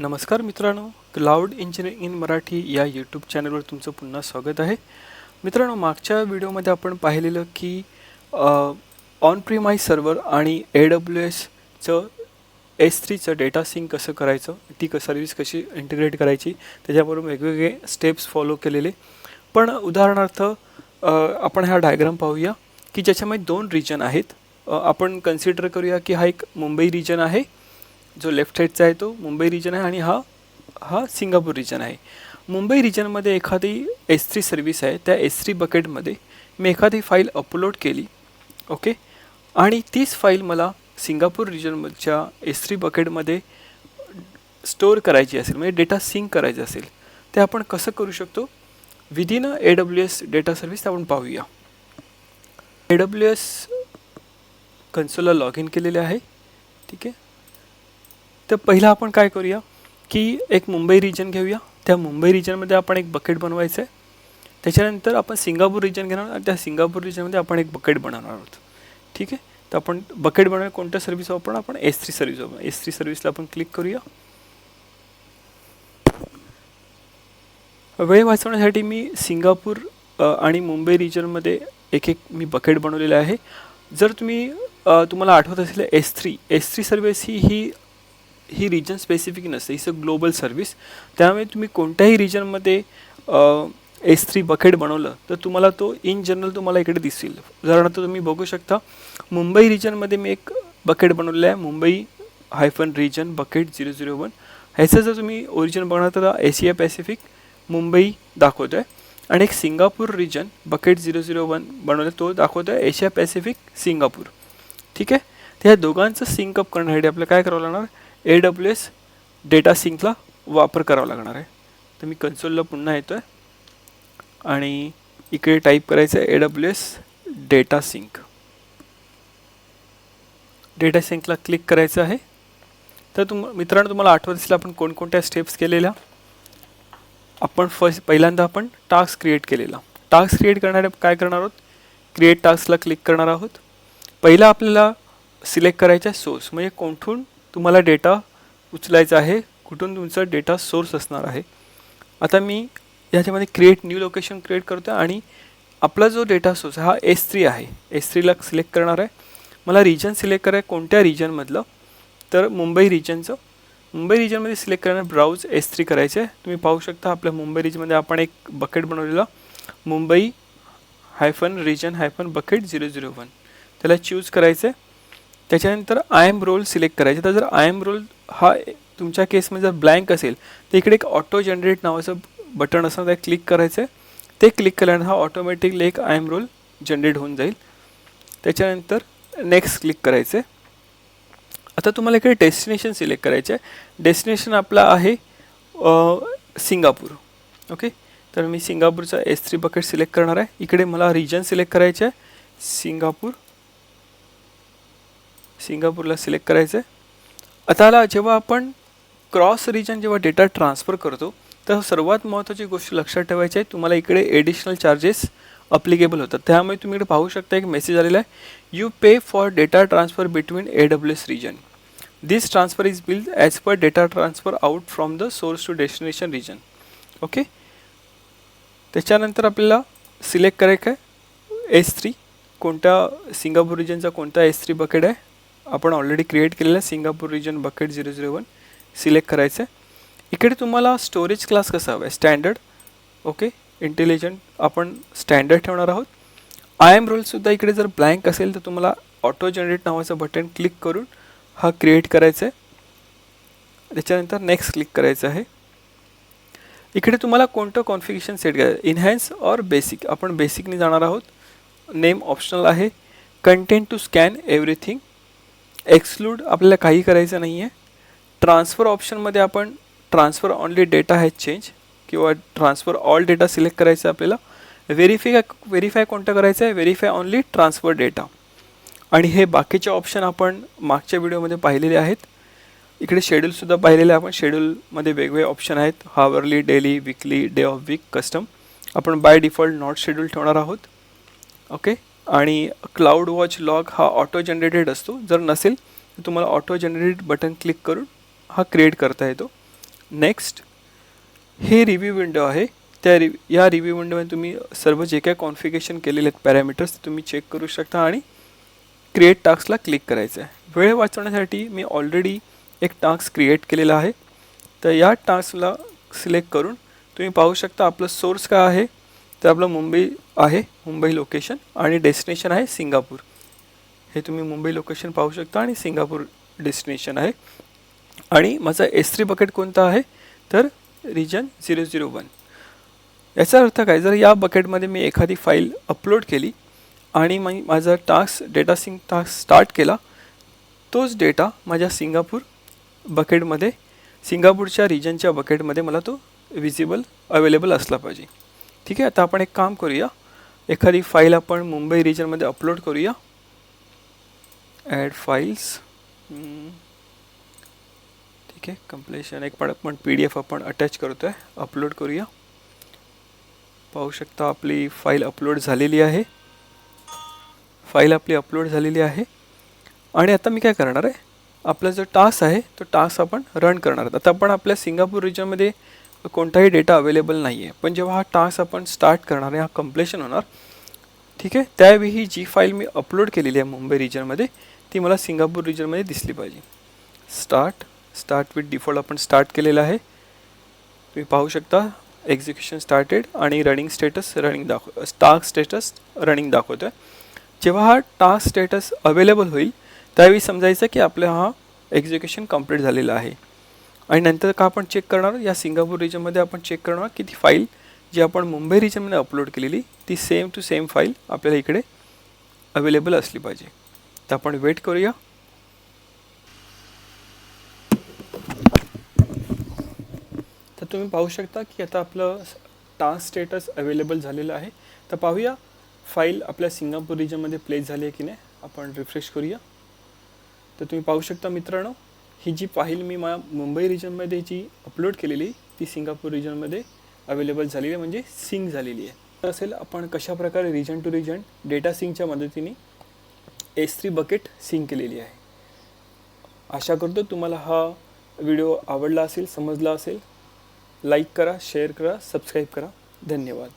नमस्कार मित्रांनो cloud engineering in Marathi या यूट्यूब चॅनलवर तुमचं पुन्हा स्वागत आहे. मित्रांनो मागच्या व्हिडिओमध्ये आपण पाहिलेलं की ऑन प्रिमाईज सर्वर आणि ए डब्ल्यू एसचं एस थ्रीचं डेटा सिंक कसं करायचं ती क सर्व्हिस कशी इंटिग्रेट करायची त्याच्याबरोबर वेगवेगळे स्टेप्स फॉलो केलेले. पण उदाहरणार्थ आपण हा डायग्राम पाहूया की ज्याच्यामध्ये दोन रिजन आहेत. आपण कन्सिडर करूया की हा एक मुंबई रिजन आहे जो लेफ्ट साईडचा आहे तो मुंबई रिजन आहे आणि हा हा सिंगापूर रिजन आहे. मुंबई रिजनमध्ये एखादी एस थ्री सर्व्हिस आहे. त्या एस थ्री बकेटमध्ये मी एखादी फाईल अपलोड केली ओके आणि तीच फाईल मला सिंगापूर रिजनच्या एस थ्री बकेटमध्ये स्टोअर करायची असेल म्हणजे डेटा सिंक करायचा असेल ते आपण कसं करू शकतो? Within a A W S data service आपण पाहूया. ए डब्ल्यू एस कन्सोलला लॉग इन केलेले आहे ठीक आहे? तर पहिलं आपण काय करूया की एक मुंबई रिजन घेऊया. त्या मुंबई रिजनमध्ये आपण एक बकेट बनवायचं आहे त्याच्यानंतर आपण सिंगापूर रिजन घेणार आणि त्या सिंगापूर रिजनमध्ये आपण एक बकेट बनवणार आहोत. ठीक आहे? तर आपण बकेट बनवणार कोणत्या सर्व्हिस वापरून आपण एस थ्री सर्व्हिस वापरू. एस थ्री सर्व्हिसला आपण क्लिक करूया. वेळ वाचवण्यासाठी मी सिंगापूर आणि मुंबई रिजनमध्ये एक एक मी बकेट बनवलेलं आहे. जर तुम्ही तुम्हाला आठवत असेल S three S three service ही ही ही रिजन स्पेसिफिक नसते. इट्स अ ग्लोबल सर्व्हिस त्यामुळे तुम्ही कोणत्याही रिजनमध्ये एस थ्री बकेट बनवलं तर तुम्हाला तो इन जनरल तुम्हाला इकडे दिसेल उदाहरणार्थ तुम्ही बघू शकता मुंबई रिजनमध्ये मी एक बकेट बनवलेलं आहे. Mumbai hyphen region bucket zero zero one ह्याचं जर तुम्ही ओरिजिन बघणार तर एशिया पॅसिफिक मुंबई दाखवतो आहे आणि एक Singapore region bucket zero zero one बनवलं तो दाखवतो आहे एशिया पॅसिफिक सिंगापूर. ठीक आहे? तर ह्या दोघांचं सिंकअप करण्यासाठी आपल्याला काय करावं लागणार? ए डब्ल्यू एस डेटा सिंकला वापर करावा लागणार आहे. तर मी कन्सोलला पुन्हा येतो आहे आणि इकडे टाईप करायचं आहे A W S data sync data सिंकला click करायचं आहे. तर तुम मित्रांनो तुम्हाला आठवत असेल आपण कोणकोणत्या स्टेप्स केलेल्या? आपण फर्स्ट पहिल्यांदा आपण टास्क क्रिएट केलेला. टास्क क्रिएट करणारे काय करणार आहोत? क्रिएट टास्कला क्लिक करणार आहोत. पहिला आपल्याला सिलेक्ट करायचा आहे सोर्स म्हणजे कोठून तुम्हाला डेटा उचलायचा आहे. कुठून तुमचा डेटा सोर्स असणार आहे. आता मी याच्यामध्ये क्रिएट न्यू लोकेशन क्रिएट करतो आहे आणि आपला जो डेटा सोर्स हा एस थ्री आहे. एस थ्रीला सिलेक्ट करणार आहे. मला रिजन सिलेक्ट करायचं कोणत्या रिजनमधलं तर मुंबई रिजनचं मुंबई रिजनमध्ये सिलेक्ट करणार ब्राउज एस थ्री करायचं आहे तुम्ही पाहू शकता आपल्या मुंबई रिजनमध्ये आपण एक बकेट बनवलेला. Mumbai hyphen region hyphen bucket zero zero one त्याला चूज करायचं आहे त्याच्यानंतर आय एम रोल सिलेक्ट करायचे. तर जर आय एम रोल हा तुमच्या केसमध्ये जर ब्लँक असेल तर इकडे एक ऑटो जनरेट नावाचं बटन असणार त्या क्लिक करायचं आहे ते क्लिक केल्यानंतर हा ऑटोमॅटिकली एक आय एम रोल जनरेट होऊन जाईल. त्याच्यानंतर नेक्स्ट क्लिक करायचं आहे आता तुम्हाला इकडे डेस्टिनेशन सिलेक्ट करायचं आहे डेस्टिनेशन आपला आहे सिंगापूर. ओके तर मी सिंगापूरचा एस थ्री बकेट सिलेक्ट करणार आहे. इकडे मला रिजन सिलेक्ट करायचं आहे सिंगापूर. सिंगापूरला सिलेक्ट करायचं आहे आता आला जेव्हा आपण क्रॉस रिजन जेव्हा डेटा ट्रान्सफर करतो तर सर्वात महत्त्वाची गोष्ट लक्षात ठेवायची आहे तुम्हाला इकडे एडिशनल चार्जेस अप्लिकेबल होतात. त्यामुळे तुम्ही इकडे पाहू शकता एक मेसेज आलेला आहे you pay for data transfer between A W S region this transfer is billed as per data transfer out from the source to destination region okay त्याच्यानंतर आपल्याला सिलेक्ट करायचं आहे एस थ्री कोणत्या सिंगापूर रिजनचा कोणता S three bucket आहे? आपण already create केलेला आहे. Singapore region bucket zero zero one select करायचं आहे इकडे तुम्हाला स्टोरेज क्लास कसा हवा आहे स्टँडर्ड ओके इंटेलिजंट आपण स्टँडर्ड ठेवणार आहोत. आय एम रोलसुद्धा इकडे जर ब्लँक असेल तर तुम्हाला ऑटो जनरेट नावाचं बटन क्लिक करून हा क्रिएट करायचा आहे त्याच्यानंतर नेक्स्ट क्लिक करायचं आहे. इकडे तुम्हाला कोणतं कॉन्फिगेशन सेट करायचं इन्हॅन्स ऑर बेसिक आपण बेसिकने जाणार आहोत. नेम ऑप्शनल आहे. Content to scan everything exclude आपल्याला काही करायचं नाही आहे ट्रान्सफर ऑप्शनमध्ये आपण transfer only data has change किंवा ट्रान्सफर ऑल डेटा सिलेक्ट करायचा आहे आपल्याला. व्हेरीफाय व्हेरीफाय कोणतं करायचं आहे? व्हेरीफाय ऑनली ट्रान्सफर डेटा आणि हे बाकीचे ऑप्शन आपण मागच्या व्हिडिओमध्ये पाहिलेले आहेत. इकडे शेड्यूलसुद्धा पाहिलेले आहे आपण. शेड्यूलमध्ये वेगवेगळे ऑप्शन आहेत. Hourly daily weekly day of week custom आपण बाय डिफॉल्ट नॉट शेड्यूल ठेवणार आहोत. ओके आणि क्लाउड वॉच लॉग हा ऑटो जनरेटेड असतो. जर नसेल तर तुम्हाला ऑटो जनरेटेड बटन क्लिक करून हा क्रिएट करता येतो. नेक्स्ट हे रिव्ह्यू विंडो आहे. त्या रिव या रिव्ह्यू विंडोमध्ये तुम्ही सर्व जे काय कॉन्फिगेशन केलेले आहेत पॅरामीटर्स ते तुम्ही चेक करू शकता आणि क्रिएट टास्कला क्लिक करायचं आहे. वेळ वाचवण्यासाठी मी ऑलरेडी एक टास्क क्रिएट केलेला आहे. तर या टास्कला सिलेक्ट करून तुम्ही पाहू शकता आपलं सोर्स काय आहे. तर आपलं मुंबई आहे. मुंबई लोकेशन आणि डेस्टिनेशन आहे सिंगापूर. हे तुम्ही मुंबई लोकेशन पाहू शकता आणि सिंगापूर डेस्टिनेशन आहे. आणि माझा एस थ्री बकेट कोणता आहे? तर रिजन झिरो झिरो वन याचा अर्थ काय? जर या बकेटमध्ये मी एखादी फाईल अपलोड केली आणि मी माझा task data sync task start केला तोच डेटा माझ्या सिंगापूर बकेटमध्ये सिंगापूरच्या रिजनच्या बकेटमध्ये मला तो विजिबल अवेलेबल असला पाहिजे. ठीक आहे? आता आपण एक काम करूया. एखादी फाईल आपण मुंबई रिजनमध्ये अपलोड करूया. ॲड फाईल्स ठीक आहे कम्प्लेशन एक पण आपण पी डी एफ आपण अटॅच करतो आहे अपलोड करूया. पाहू शकता आपली फाईल अपलोड झालेली आहे. फाईल आपली अपलोड झालेली आहे. आणि आता मी काय करणार आहे? आपला जो टास्क आहे तो टास्क आपण रन करणार आहोत. आता आपण आपल्या सिंगापूर रिजनमध्ये कोणताही डेटा अवेलेबल नाही आहे पण जेव्हा हा टास्क आपण स्टार्ट करणार आहे हा कम्प्लेशन होणार ठीक आहे? त्यावेळी ही जी फाईल मी अपलोड केलेली आहे मुंबई रिजनमध्ये ती मला सिंगापूर रिजनमध्ये दिसली पाहिजे. स्टार्ट स्टार्ट विथ डिफॉल्ट आपण स्टार्ट केलेलं आहे. तुम्ही पाहू शकता एक्झिक्युशन स्टार्टेड आणि रनिंग स्टेटस रनिंग दाखव टास्क स्टेटस रनिंग दाखवतो आहे जेव्हा हा टास्क स्टेटस अवेलेबल होईल त्यावेळी समजायचं की आपला हा एक्झिक्युशन कंप्लीट झालेला आहे. आणि नंतर का आपण चेक करणार? या सिंगापूर रिजनमध्ये आपण चेक करणार की ती फाईल जी आपण मुंबई रिजनमध्ये अपलोड केलेली ती सेम टू सेम फाईल आपल्याला इकडे अवेलेबल असली पाहिजे. तर आपण वेट करूया. तर तुम्ही पाहू शकता की आता आपलं टास्क स्टेटस अवेलेबल झालेलं आहे. तर पाहूया फाईल आपल्या सिंगापूर रिजनमध्ये प्लेस झाली आहे की नाही. आपण रिफ्रेश करूया. तर तुम्ही पाहू शकता मित्रांनो ही जी फाईल मी मा मुंबई रिजनमध्ये जी अपलोड केलेली ती सिंगापूर रिजनमध्ये अवेलेबल झालेली आहे म्हणजे सिंक झालेली आहे. तर असेल आपण कशाप्रकारे रिजन टू रिजन डेटा सिंगच्या मदतीने एस थ्री बकेट सिंक केलेली आहे. आशा करतो तुम्हाला हा व्हिडिओ आवडला असेल समजला असेल. लाईक करा शेअर करा सबस्क्राईब करा. धन्यवाद.